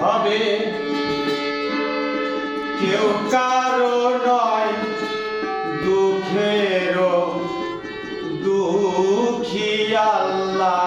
হবে কেউ কারও নয় দুঃখেরও দুঃখী আল্লাহ।